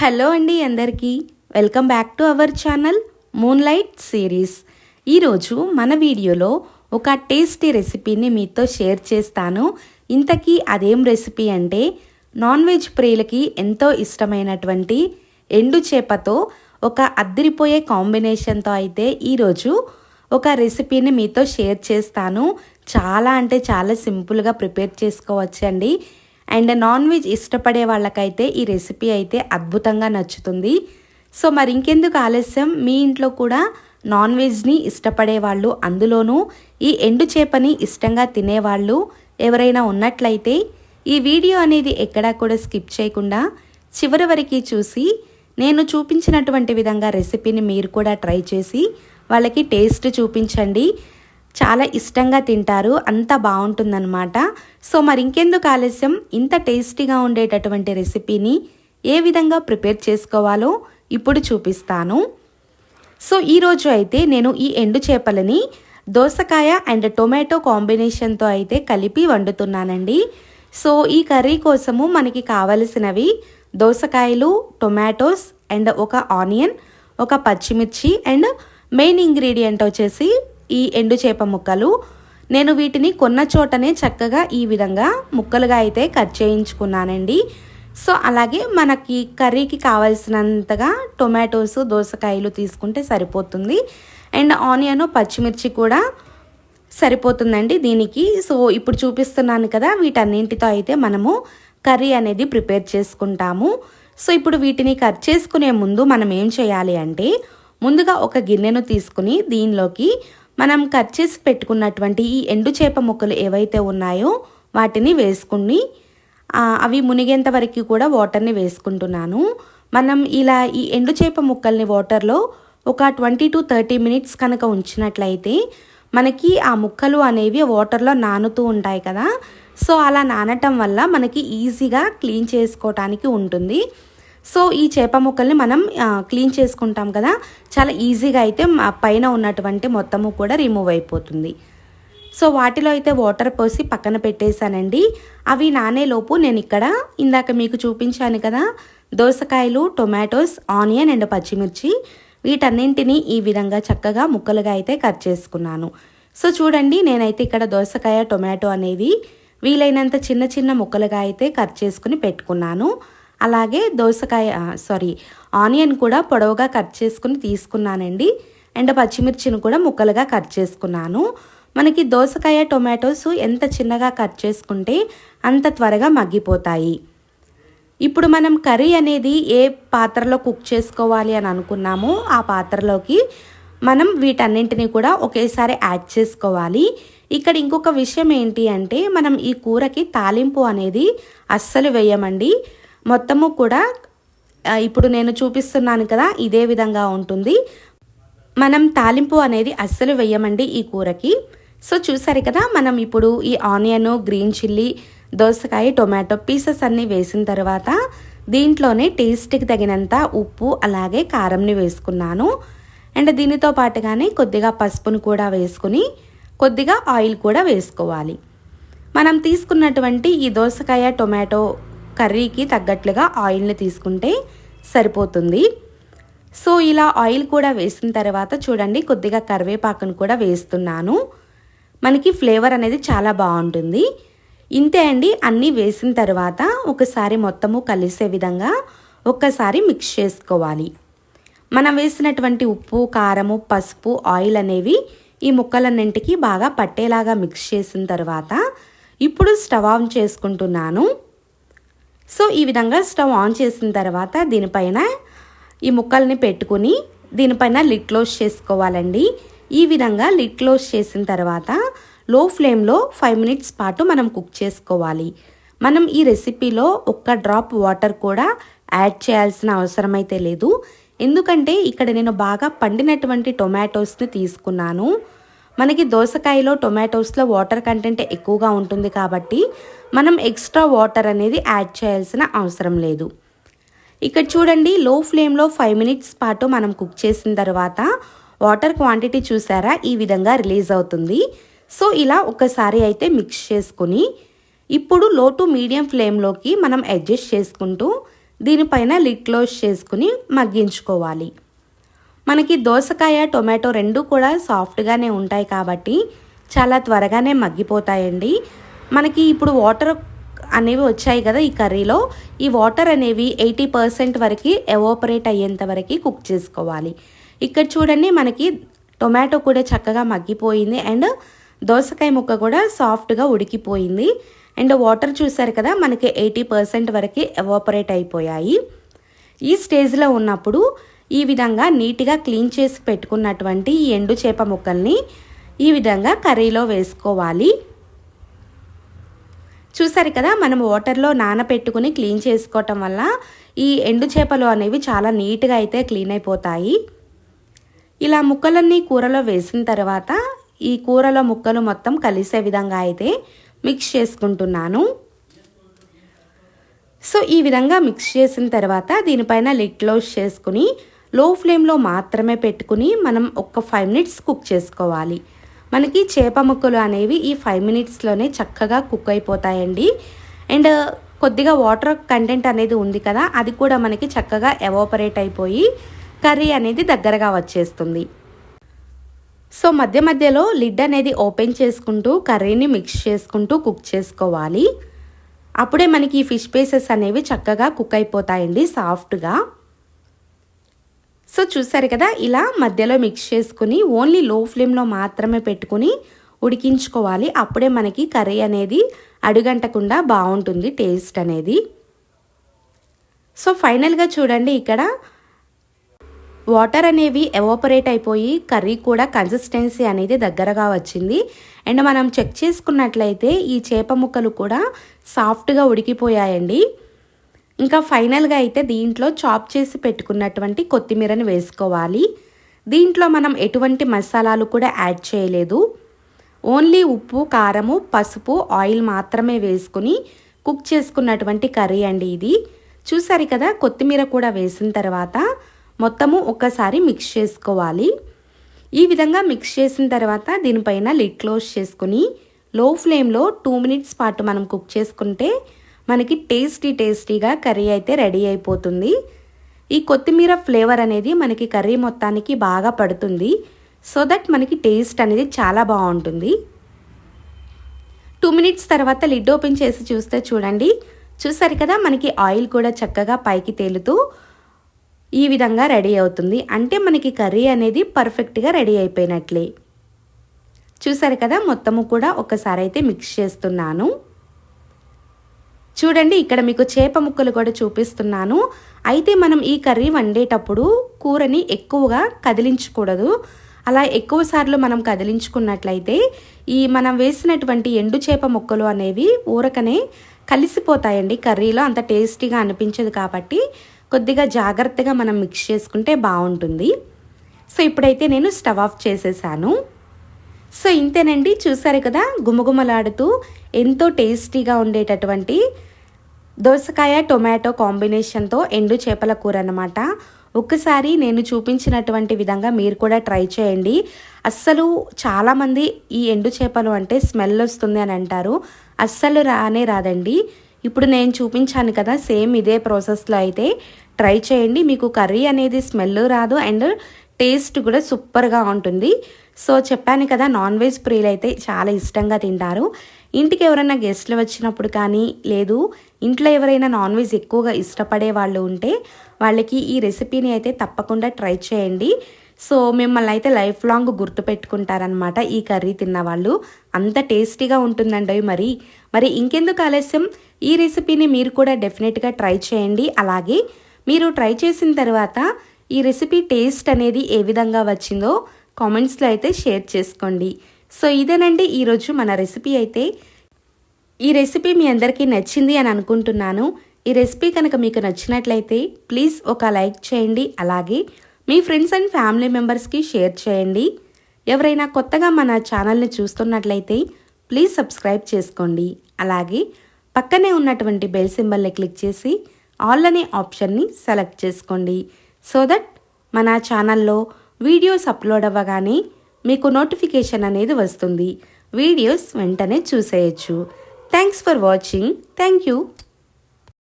Hello అండి అందరికీ. Welcome back to our channel moon light series ఈరోజు మన వీడియోలో ఒక టేస్టీ రెసిపీని మీతో షేర్ చేస్తాను. ఇంతకీ అదేం రెసిపీ అంటే నాన్ వెజ్ ప్రియులకి ఎంతో ఇష్టమైనటువంటి ఎండు చేపతో ఒక అద్దిరిపోయే కాంబినేషన్తో అయితే ఈరోజు ఒక రెసిపీని మీతో షేర్ చేస్తాను. చాలా అంటే చాలా సింపుల్గా ప్రిపేర్ చేసుకోవచ్చండి. అండ్ నాన్ వెజ్ ఇష్టపడే వాళ్ళకైతే ఈ రెసిపీ అయితే అద్భుతంగా నచ్చుతుంది. సో మరి ఇంకెందుకు ఆలస్యం? మీ ఇంట్లో కూడా నాన్ వెజ్ని ఇష్టపడే వాళ్ళు అందులోనూ ఈ ఎండు చేపని ఇష్టంగా తినేవాళ్ళు ఎవరైనా ఉన్నట్లయితే ఈ వీడియో అనేది ఎక్కడా కూడా స్కిప్ చేయకుండా చివరి వరకు చూసి నేను చూపించినటువంటి విధంగా రెసిపీని మీరు కూడా ట్రై చేసి వాళ్ళకి టేస్ట్ చూపించండి. చాలా ఇష్టంగా తింటారు. అంత బాగుంటుందన్నమాట. సో మరి ఇంకెందుకు ఆలస్యం? ఇంత టేస్టీగా ఉండేటటువంటి రెసిపీని ఏ విధంగా ప్రిపేర్ చేసుకోవాలో ఇప్పుడు చూపిస్తాను. సో ఈరోజు అయితే నేను ఈ ఎండు చేపలని దోసకాయ అండ్ టొమాటో కాంబినేషన్తో అయితే కలిపి వండుతున్నానండి. సో ఈ కర్రీ కోసము మనకి కావలసినవి దోసకాయలు టొమాటోస్ అండ్ ఒక ఆనియన్ ఒక పచ్చిమిర్చి అండ్ మెయిన్ ఇంగ్రీడియంట్ వచ్చేసి ఈ ఎండు చేప ముక్కలు. నేను వీటిని కొన్న చోటనే చక్కగా ఈ విధంగా ముక్కలుగా అయితే కట్ చేయించుకున్నానండి. సో అలాగే మనకి కర్రీకి కావలసినంతగా టొమాటోస్ దోసకాయలు తీసుకుంటే సరిపోతుంది. అండ్ ఆనియన్ పచ్చిమిర్చి కూడా సరిపోతుందండి దీనికి. సో ఇప్పుడు చూపిస్తున్నాను కదా వీటన్నింటితో అయితే మనము కర్రీ అనేది ప్రిపేర్ చేసుకుంటాము. సో ఇప్పుడు వీటిని కట్ చేసుకునే ముందు మనం ఏం చేయాలి అంటే ముందుగా ఒక గిన్నెను తీసుకుని దీనిలోకి మనం కట్ చేసి పెట్టుకున్నటువంటి ఈ ఎండు చేప ముక్కలు ఏవైతే ఉన్నాయో వాటిని వేసుకుని అవి మునిగేంత వరకు కూడా వాటర్ని వేసుకుంటున్నాను. మనం ఇలా ఈ ఎండు చేప ముక్కల్ని వాటర్లో ఒక ట్వంటీ టు థర్టీ మినిట్స్ కనుక ఉంచినట్లయితే మనకి ఆ ముక్కలు అనేవి వాటర్లో నానుతూ ఉంటాయి కదా. సో అలా నానటం వల్ల మనకి ఈజీగా క్లీన్ చేసుకోవటానికి ఉంటుంది. సో ఈ చేప ముక్కల్ని మనం క్లీన్ చేసుకుంటాం కదా. చాలా ఈజీగా అయితే పైన ఉన్నటువంటి మొత్తము కూడా రిమూవ్ అయిపోతుంది. సో వాటిలో అయితే వాటర్ పోసి పక్కన పెట్టేశానండి. అవి నానేలోపు నేను ఇక్కడ ఇందాక మీకు చూపించాను కదా. దోసకాయలు టొమాటోస్ ఆనియన్ అండ్ పచ్చిమిర్చి. వీటన్నింటినీ ఈ విధంగా చక్కగా ముక్కలుగా అయితే కట్ చేసుకున్నాను. సో చూడండి నేనైతే ఇక్కడ దోసకాయ టొమాటో అనేవి వీలైనంత చిన్న చిన్న ముక్కలుగా అయితే కట్ చేసుకుని పెట్టుకున్నాను. అలాగే దోసకాయ సారీ ఆనియన్ కూడా పొడవుగా కట్ చేసుకుని తీసుకున్నానండి. అండ్ పచ్చిమిర్చిని కూడా ముక్కలుగా కట్ చేసుకున్నాను. మనకి దోసకాయ టొమాటోస్ ఎంత చిన్నగా కట్ చేసుకుంటే అంత త్వరగా మగ్గిపోతాయి. ఇప్పుడు మనం కర్రీ అనేది ఏ పాత్రలో కుక్ చేసుకోవాలి అని అనుకున్నామో ఆ పాత్రలోకి మనం వీటన్నింటినీ కూడా ఒకేసారి యాడ్ చేసుకోవాలి. ఇక్కడ ఇంకొక విషయం ఏంటి అంటే మనం ఈ కూరకి తాలింపు అనేది అస్సలు వేయమండి. మొత్తము కూడా ఇప్పుడు నేను చూపిస్తున్నాను కదా ఇదే విధంగా ఉంటుంది. మనం తాలింపు అనేది అస్సలు వేయమండి ఈ కూరకి. సో చూసారు కదా మనం ఇప్పుడు ఈ ఆనియన్ గ్రీన్ చిల్లీ దోసకాయ టొమాటో పీసెస్ అన్నీ వేసిన తర్వాత దీంట్లోనే టేస్ట్కి తగినంత ఉప్పు అలాగే కారంని వేసుకున్నాను. అండ్ దీనితో పాటుగానే కొద్దిగా పసుపును కూడా వేసుకుని కొద్దిగా ఆయిల్ కూడా వేసుకోవాలి. మనం తీసుకున్నటువంటి ఈ దోసకాయ టొమాటో కర్రీకి తగ్గట్లుగా ఆయిల్ని తీసుకుంటే సరిపోతుంది. సో ఇలా ఆయిల్ కూడా వేసిన తర్వాత చూడండి కొద్దిగా కరివేపాకును కూడా వేస్తున్నాను. మనకి ఫ్లేవర్ అనేది చాలా బాగుంటుంది. ఇంతే అండి అన్నీ వేసిన తర్వాత ఒకసారి మొత్తము కలిసే విధంగా ఒక్కసారి మిక్స్ చేసుకోవాలి. మనం వేసినటువంటి ఉప్పు కారము పసుపు ఆయిల్ అనేవి ఈ ముక్కలన్నింటికి బాగా పట్టేలాగా మిక్స్ చేసిన తర్వాత ఇప్పుడు స్టవ్ ఆన్ చేసుకుంటున్నాను. సో ఈ విధంగా స్టవ్ ఆన్ చేసిన తర్వాత దీనిపైన ఈ ముక్కల్ని పెట్టుకుని దీనిపైన లిడ్ క్లోజ్ చేసుకోవాలండి. ఈ విధంగా లిడ్ క్లోజ్ చేసిన తర్వాత లో ఫ్లేమ్లో ఫైవ్ మినిట్స్ పాటు మనం కుక్ చేసుకోవాలి. మనం ఈ రెసిపీలో ఒక్క డ్రాప్ వాటర్ కూడా యాడ్ చేయాల్సిన అవసరం అయితే లేదు. ఎందుకంటే ఇక్కడ నేను బాగా పండినటువంటి టొమాటోస్ని తీసుకున్నాను. మనకి దోసకాయలో టొమాటోస్లో వాటర్ కంటెంట్ ఎక్కువగా ఉంటుంది కాబట్టి మనం ఎక్స్ట్రా వాటర్ అనేది యాడ్ చేయాల్సిన అవసరం లేదు. ఇక్కడ చూడండి లో ఫ్లేమ్లో ఫైవ్ మినిట్స్ పాటు మనం కుక్ చేసిన తర్వాత వాటర్ క్వాంటిటీ చూసారా? ఈ విధంగా రిలీజ్ అవుతుంది. సో ఇలా ఒకసారి అయితే మిక్స్ చేసుకుని ఇప్పుడు లో టు మీడియం ఫ్లేమ్లోకి మనం అడ్జస్ట్ చేసుకుంటూ దీనిపైన లిడ్ క్లోజ్ చేసుకుని మగ్గించుకోవాలి. మనకి దోసకాయ టొమాటో రెండు కూడా సాఫ్ట్గానే ఉంటాయి కాబట్టి చాలా త్వరగానే మగ్గిపోతాయండి. మనకి ఇప్పుడు వాటర్ అనేవి వచ్చాయి కదా ఈ కర్రీలో. ఈ వాటర్ అనేవి ఎయిటీ పర్సెంట్ వరకు ఎవాపరేట్ అయ్యేంత వరకు కుక్ చేసుకోవాలి. ఇక్కడ చూడండి మనకి టొమాటో కూడా చక్కగా మగ్గిపోయింది అండ్ దోసకాయ ముక్క కూడా సాఫ్ట్గా ఉడికిపోయింది. అండ్ వాటర్ చూసారు కదా మనకి ఎయిటీ పర్సెంట్ వరకు ఎవాపరేట్ అయిపోయాయి. ఈ స్టేజ్లో ఉన్నప్పుడు ఈ విధంగా నీట్గా క్లీన్ చేసి పెట్టుకున్నటువంటి ఈ ఎండు చేప ముక్కల్ని ఈ విధంగా కర్రీలో వేసుకోవాలి. చూసారు కదా మనం వాటర్లో నానపెట్టుకుని క్లీన్ చేసుకోవటం వల్ల ఈ ఎండు చేపలు అనేవి చాలా నీట్గా అయితే క్లీన్ అయిపోతాయి. ఇలా ముక్కలన్నీ కూరలో వేసిన తర్వాత ఈ కూరలో ముక్కలు మొత్తం కలిసే విధంగా అయితే మిక్స్ చేసుకుంటున్నాను. సో ఈ విధంగా మిక్స్ చేసిన తర్వాత దీనిపైన లిడ్ క్లోజ్ చేసుకుని లో ఫ్లేమ్లో మాత్రమే పెట్టుకుని మనం ఒక ఫైవ్ మినిట్స్ కుక్ చేసుకోవాలి. మనకి చేప ముక్కలు అనేవి ఈ ఫైవ్ మినిట్స్లోనే చక్కగా కుక్ అయిపోతాయండి. అండ్ కొద్దిగా వాటర్ కంటెంట్ అనేది ఉంది కదా అది కూడా మనకి చక్కగా ఎవాపరేట్ అయిపోయి కర్రీ అనేది దగ్గరగా వచ్చేస్తుంది. సో మధ్య మధ్యలో లిడ్ అనేది ఓపెన్ చేసుకుంటూ కర్రీని మిక్స్ చేసుకుంటూ కుక్ చేసుకోవాలి. అప్పుడే మనకి ఈ ఫిష్ పీసెస్ అనేవి చక్కగా కుక్ అయిపోతాయండి సాఫ్ట్గా. సో చూసారు కదా ఇలా మధ్యలో మిక్స్ చేసుకుని ఓన్లీ లో ఫ్లేమ్లో మాత్రమే పెట్టుకుని ఉడికించుకోవాలి. అప్పుడే మనకి కర్రీ అనేది అడుగంటకుండా బాగుంటుంది టేస్ట్ అనేది. సో ఫైనల్గా చూడండి ఇక్కడ. వాటర్ అనేవి ఎవాపరేట్ అయిపోయి కర్రీ కూడా కన్సిస్టెన్సీ అనేది దగ్గరగా వచ్చింది. అండ్ మనం చెక్ చేసుకున్నట్లయితే ఈ చేప ముక్కలు కూడా సాఫ్ట్గా ఉడికిపోయాయండి. ఇంకా ఫైనల్గా అయితే దీంట్లో చాప్ చేసి పెట్టుకున్నటువంటి కొత్తిమీరని వేసుకోవాలి. దీంట్లో మనం ఎటువంటి మసాలాలు కూడా యాడ్ చేయలేదు. ఓన్లీ ఉప్పు కారము పసుపు ఆయిల్ మాత్రమే వేసుకుని కుక్ చేసుకున్నటువంటి కర్రీ అండి ఇది. చూసారు కదా కొత్తిమీర కూడా వేసిన తర్వాత మొత్తము ఒక్కసారి మిక్స్ చేసుకోవాలి. ఈ విధంగా మిక్స్ చేసిన తర్వాత దీనిపైన లిడ్ క్లోజ్ చేసుకుని లో ఫ్లేమ్లో టూ మినిట్స్ పాటు మనం కుక్ చేసుకుంటే మనకి టేస్టీ టేస్టీగా కర్రీ అయితే రెడీ అయిపోతుంది. ఈ కొత్తిమీర ఫ్లేవర్ అనేది మనకి కర్రీ మొత్తానికి బాగా పడుతుంది. సో దట్ మనకి టేస్ట్ అనేది చాలా బాగుంటుంది. టూ మినిట్స్ తర్వాత లిడ్ ఓపెన్ చేసి చూస్తే చూడండి. చూసారు కదా మనకి ఆయిల్ కూడా చక్కగా పైకి తేలుతూ ఈ విధంగా రెడీ అవుతుంది. అంటే మనకి కర్రీ అనేది పర్ఫెక్ట్గా రెడీ అయిపోయినట్లే. చూసారు కదా మొత్తము కూడా ఒకసారి అయితే మిక్స్ చేస్తున్నాను. చూడండి ఇక్కడ మీకు చేప ముక్కలు కూడా చూపిస్తున్నాను. అయితే మనం ఈ కర్రీ వండేటప్పుడు కూరని ఎక్కువగా కదిలించకూడదు. అలా ఎక్కువ సార్లు మనం కదిలించుకున్నట్లయితే ఈ మనం వేసినటువంటి ఎండు చేప ముక్కలు అనేవి ఊరకనే కలిసిపోతాయండి కర్రీలో. అంత టేస్టీగా అనిపించదు కాబట్టి కొద్దిగా జాగ్రత్తగా మనం మిక్స్ చేసుకుంటే బాగుంటుంది. సో ఇప్పుడైతే నేను స్టవ్ ఆఫ్ చేసేసాను. సో ఇంతేనండి. చూసారు కదా గుమగుమలాడుతూ ఎంతో టేస్టీగా ఉండేటటువంటి దోసకాయ టొమాటో కాంబినేషన్తో ఎండు చేపల కూర అనమాట ఒక్కసారి నేను చూపించినటువంటి విధంగా మీరు కూడా ట్రై చేయండి. అస్సలు చాలామంది ఈ ఎండు చేపలు అంటే స్మెల్ వస్తుంది అని అంటారు. అస్సలు రానే రాదండి. ఇప్పుడు నేను చూపించాను కదా సేమ్ ఇదే ప్రాసెస్లో అయితే ట్రై చేయండి. మీకు కర్రీ అనేది స్మెల్ రాదు అండ్ టేస్ట్ కూడా సూపర్గా ఉంటుంది. సో చెప్పాను కదా నాన్ వెజ్ ప్రియులు అయితే చాలా ఇష్టంగా తింటారు. ఇంటికి ఎవరైనా గెస్ట్లు వచ్చినప్పుడు కానీ లేదు ఇంట్లో ఎవరైనా నాన్ వెజ్ ఎక్కువగా ఇష్టపడే వాళ్ళు ఉంటే వాళ్ళకి ఈ రెసిపీని అయితే తప్పకుండా ట్రై చేయండి. సో మిమ్మల్ని అయితే లైఫ్ లాంగ్ గుర్తుపెట్టుకుంటారనమాట ఈ కర్రీ తిన్న వాళ్ళు. అంత టేస్టీగా ఉంటుందండి మరి. మరి ఇంకెందుకు ఆలస్యం? ఈ రెసిపీని మీరు కూడా డెఫినెట్గా ట్రై చేయండి. అలాగే మీరు ట్రై చేసిన తర్వాత ఈ రెసిపీ టేస్ట్ అనేది ఏ విధంగా వచ్చిందో కామెంట్స్లో అయితే షేర్ చేసుకోండి. సో ఇదేనండి ఈరోజు మన రెసిపీ అయితే. ఈ రెసిపీ మీ అందరికీ నచ్చింది అని అనుకుంటున్నాను. ఈ రెసిపీ కనుక మీకు నచ్చినట్లయితే ప్లీజ్ ఒక లైక్ చేయండి. అలాగే మీ ఫ్రెండ్స్ అండ్ ఫ్యామిలీ మెంబర్స్కి షేర్ చేయండి. ఎవరైనా కొత్తగా మన ఛానల్ని చూస్తున్నట్లయితే ప్లీజ్ సబ్స్క్రైబ్ చేసుకోండి. అలాగే పక్కనే ఉన్నటువంటి బెల్ సింబల్ని క్లిక్ చేసి ఆల్ అనే ఆప్షన్ని సెలెక్ట్ చేసుకోండి. సో దట్ మన ఛానల్లో వీడియోస్ అప్లోడ్ అవ్వగానే మీకు నోటిఫికేషన్ అనేది వస్తుంది. వీడియోస్ వెంటనే చూసేయచ్చు. Thanks for watching thank you